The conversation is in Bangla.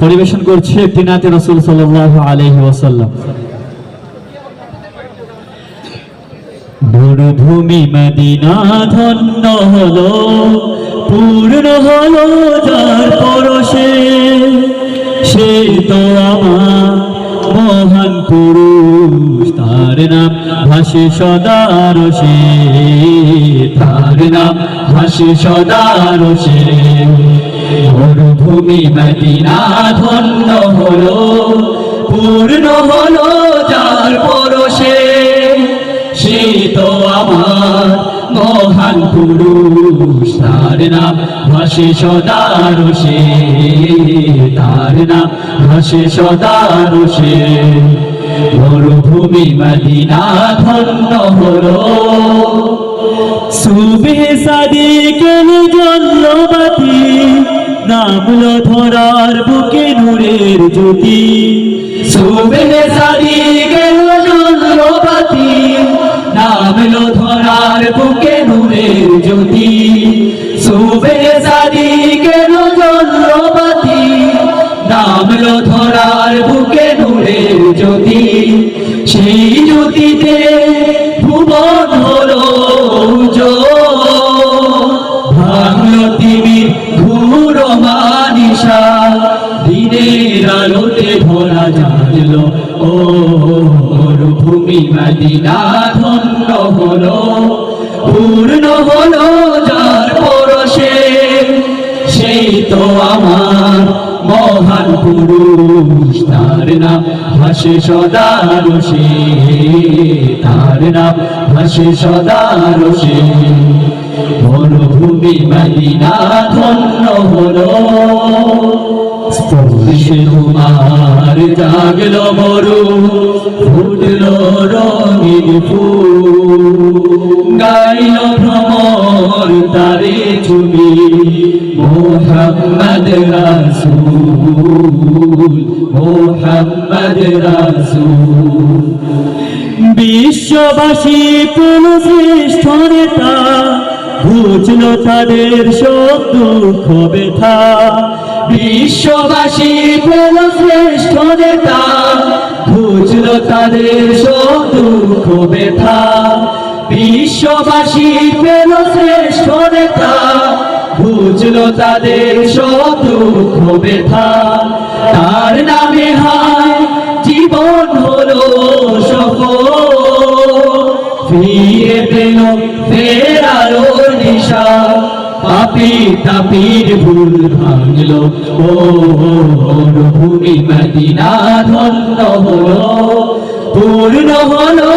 পরিবেশন করছে একটি নাতে রসুল সাল্লাহ আলহি ওসাল্লাম মরুভূমি মদিনা ধন্য হলো, পূর্ণ হলো যার পরশে। সে তো আমার মহান পুরুষ, তার নাম ভাসে সদার সে তার নাম ভাসে সদার সে মরুভূমি মদিনা ধন্য হলো, পূর্ণ হলো যার পরশে। সে তো আমার মহান পুরুষ, তার নাম ভাসে সদার সে তার নাম ভাসে সদার সে মরুভূমি মদিনা ধন্য হলো সুবে সাদিকের জন্মবাতি নামলো ধরার বুকে নূরের জ্যোতি। সুবে সাদিকের জন্মবাতি নামলো ধরার বুকে নূরের জ্যোতি। জন্মবাতি নামলো ধরার বুকে নূরের জ্যোতি। সেই জ্যোতিতে ভুবন হলো ভূমি মদিনা ধন্য হলো, পূর্ণ হলো যার পরশে। সেই তো আমার মহান পুরুষ, তার নাম ভাসে সদার সে তার নাম ভাসে সদার সে মরুভূমি মদিনা ধন্য হলো তোমার জাগলো মরু। রঙিন ফুল। গাইল ভ্রমর তারে ছবি, মোহাম্মদ রাসূল মোহাম্মদ রাসূল। বিশ্ববাসী কোন শ্রেষ্ঠ নেতা বুঝল তাদের সব দুঃখ, ব্যথা। বিশ্ববাসী পেল শ্রেষ্ঠ নেতা বুঝল তাদের দুঃখ ব্যথা বিশ্ববাসী পেল শ্রেষ্ঠ নেতা। বুঝল তাদের দুঃখ ব্যথা তার নামে হায়, জীবন হলো সফল। ফিরে পেল ফেরারো নিশা। পাপি পীর ভুল ভাঙল। ও ভূমি মদিনা ধন্য হলো। পূর্ণ